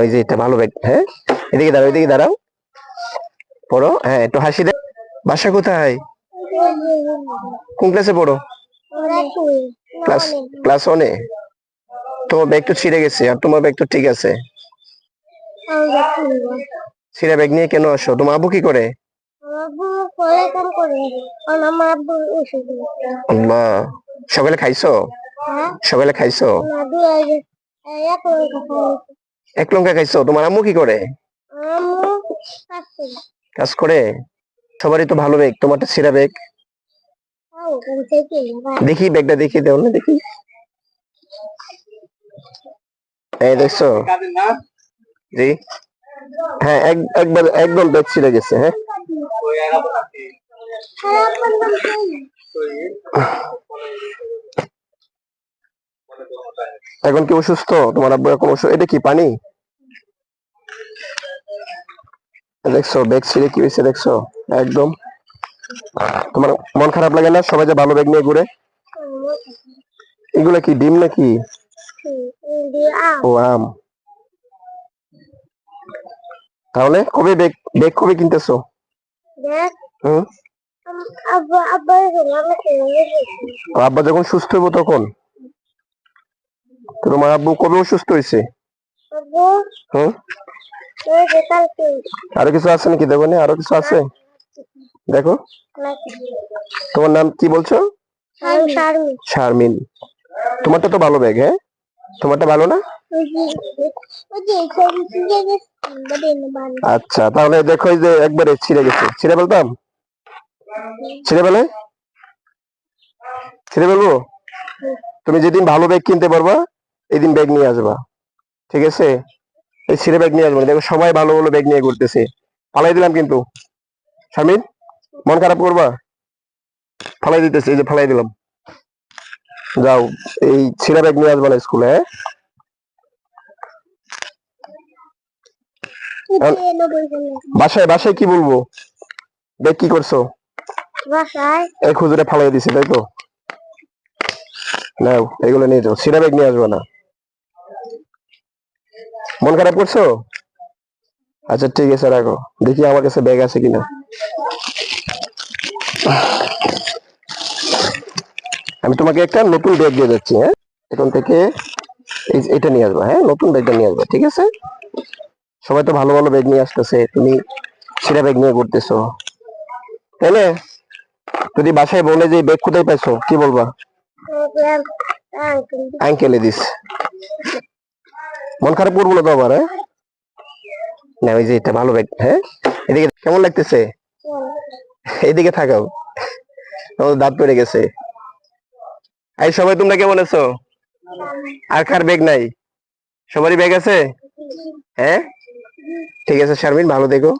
ওই যে এটা ভালো ব্যাগ হ্যাঁ? এদিকে দাঁড়াও এদিকে দাঁড়াও। পড়ো হ্যাঁ একটু হাসি দে। বাসা কোথায়? কোন ক্লাসে পড়ো? ক্লাস ক্লাস ওয়ানে তোমার ব্যাগ তো ছিঁড়ে গেছে আর তোমার ব্যাগ তো ঠিক আছে। ছিঁড়ে ব্যাগ নিয়ে কেন আসো? তোমার আব্বু কি করে? মা সকালে খাইছো? সকালে খাইছো? এক লঙ্কা খাইছো? তোমার আম্মু কি করে? কাজ করে। সবারই তো ভালো ব্যাগ তোমারটা ছিঁড়া ব্যাগ দেখি ব্যাগটা দেখি দেও না দেখি। এই দেখছ? জি। হ্যাঁ এক একবার একদম ব্যাগ ছিঁড়ে গেছে হ্যাঁ। এখন কি অসুস্থ তোমার আব্বু এখন অসুস্থ এটা কি পানি দেখছ ব্যাগ ছিঁড়ে কি হয়েছে দেখছ একদম তোমার মন খারাপ লাগে না সবাই যে ভালো ব্যাগ নিয়ে ঘুরে এগুলা কি ডিম নাকি ও আম তাহলে কবে ব্যাগ ব্যাগ কবে কিনতেছো আব্বা যখন সুস্থ হইব তখন তোমার আব্বু কবে অসুস্থ হয়েছে? আরও কিছু আছে নাকি দেখো নি? আরও কিছু আছে? দেখো। তোমার নাম কি বলছো? শারমিন। তোমারটা তো ভালো ব্যাগ হ্যাঁ? তোমারটা ভালো না? আচ্ছা তাহলে দেখো যে একবারে ছিঁড়ে গেছে। ছিঁড়ে বলতাম ছিঁড়ে ফেলে? ছিঁড়ে বলব তুমি যেদিন ভালো ব্যাগ কিনতে পারবা এদিন ব্যাগ নিয়ে আসবা। ঠিক আছে? এই ছিঁড়ে ব্যাগ নিয়ে আসব দেখো সবাই ভালো ভালো ব্যাগ নিয়ে ঘুরতেছে। ফালাই দিলাম কিন্তু। শামিন মন খারাপ করবা? ফালাই দিতেছে এই যে ফালাই দিলাম। যাও এই ছিঁড়া ব্যাগ নিয়ে আসবা না স্কুলে হ্যাঁ? বাসায় বাসায় কি বলব? ব্যাগ কি করছ? বাসায়। এই ফালাই দিছে তাই তো? নাও এগুলো নিয়ে যাও। সিরা ব্যাগ নিয়ে আসবে না। মন খারাপ করছ? আচ্ছা ঠিক আছে রাখো। দেখি আমার কাছে ব্যাগ আছে কিনা। আমি তোমাকে একটা নতুন ব্যাগ দিয়ে যাচ্ছি হ্যাঁ? এখন থেকে এটা নিয়ে আসবা হ্যাঁ? নতুন ব্যাগটা নিয়ে আসবা ঠিক আছে? সবাই তো ভালো ভালো ব্যাগ নিয়ে আসতেছে। তুমি সেটা ব্যাগ নিয়ে ঘুরতেছো। তাই না? যদি বাসায় বলে যে ব্যাগ কোথায় পাইছো কি বলবা? আঙ্কেলে দিস মন খারাপ করব না তো আবার হ্যাঁ? না, ওই যে এটা ভালো ব্যাগ হ্যাঁ? এদিকে কেমন লাগতেছে? এদিকে থাকাও। আমার দাঁত পড়ে গেছে। এই সবাই, তোমরা কেমন আছো? আর কার ব্যাগ নাই? সবারই ব্যাগ আছে? হ্যাঁ? ঠিক আছে, শারমিন, ভালো দেখো